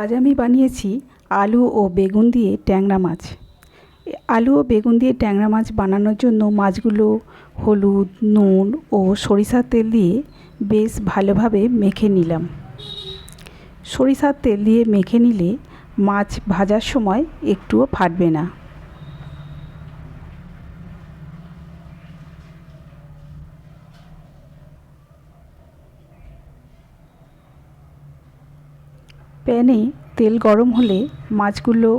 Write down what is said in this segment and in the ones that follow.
আজ আমি বানিয়েছি আলু ও বেগুন দিয়ে ট্যাংরা মাছ। আলু ও বেগুন দিয়ে ট্যাংরা মাছ বানানোর জন্য মাছগুলো হলুদ, নুন ও সরিষার তেল দিয়ে বেশ ভালোভাবে মেখে নিলাম। সরিষার তেল দিয়ে মেখে নিলে মাছ ভাজার সময় একটুও ফাটবে না। প্যানে তেল গরম হলে মাছগুলো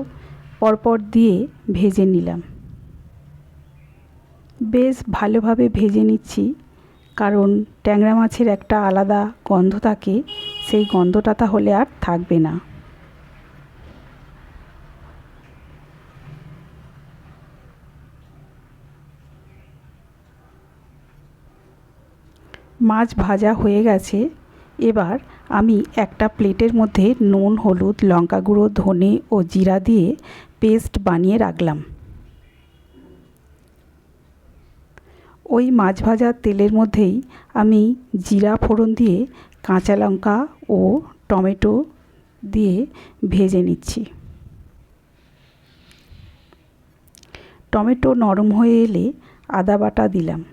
পরপর দিয়ে ভেজে নিলাম। বেশ ভালোভাবে ভেজে নিচ্ছি, কারণ ট্যাংরা মাছের একটা আলাদা গন্ধ থাকে, সেই গন্ধটা তাহলে আর থাকবে না। মাছ ভাজা হয়ে গেছে এবার আমি একটা প্লেটের মধ্যে নুন, হলুদ, লঙ্কা গুঁড়ো, ধনে ও জিরা দিয়ে পেস্ট বানিয়ে রাখলাম। ওই মাছ ভাজার তেলের মধ্যেই আমি জিরা ফোড়ন দিয়ে কাঁচা লঙ্কা ও টমেটো দিয়ে ভেজে নিচ্ছি। টমেটো নরম হয়ে এলে আদা বাটা দিলাম।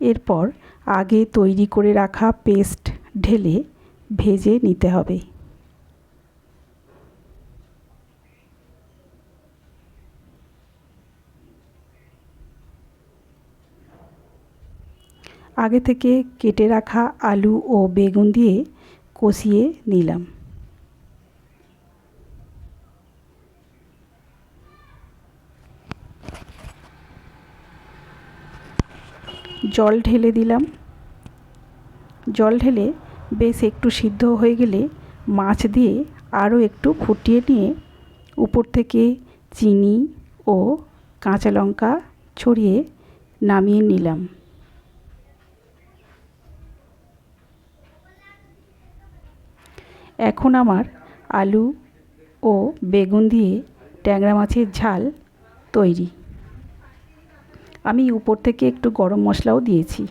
এরপর আগে তৈরি করে রাখা পেস্ট ঢেলে ভেজে নিতে হবে। আগে থেকে কেটে রাখা আলু ও বেগুন দিয়ে কষিয়ে নিলাম। জল ঢেলে দিলাম। জল ঢেলে বেশ একটু সিদ্ধ হয়ে গেলে মাছ দিয়ে আরও একটু ফুটিয়ে নিয়ে উপর থেকে চিনি ও কাঁচা লঙ্কা ছড়িয়ে নামিয়ে নিলাম। এখন আমার আলু ও বেগুন দিয়ে ট্যাংরা মাছের ঝাল তৈরি। আমি উপর থেকে একটু গরম মশলাও দিয়েছি।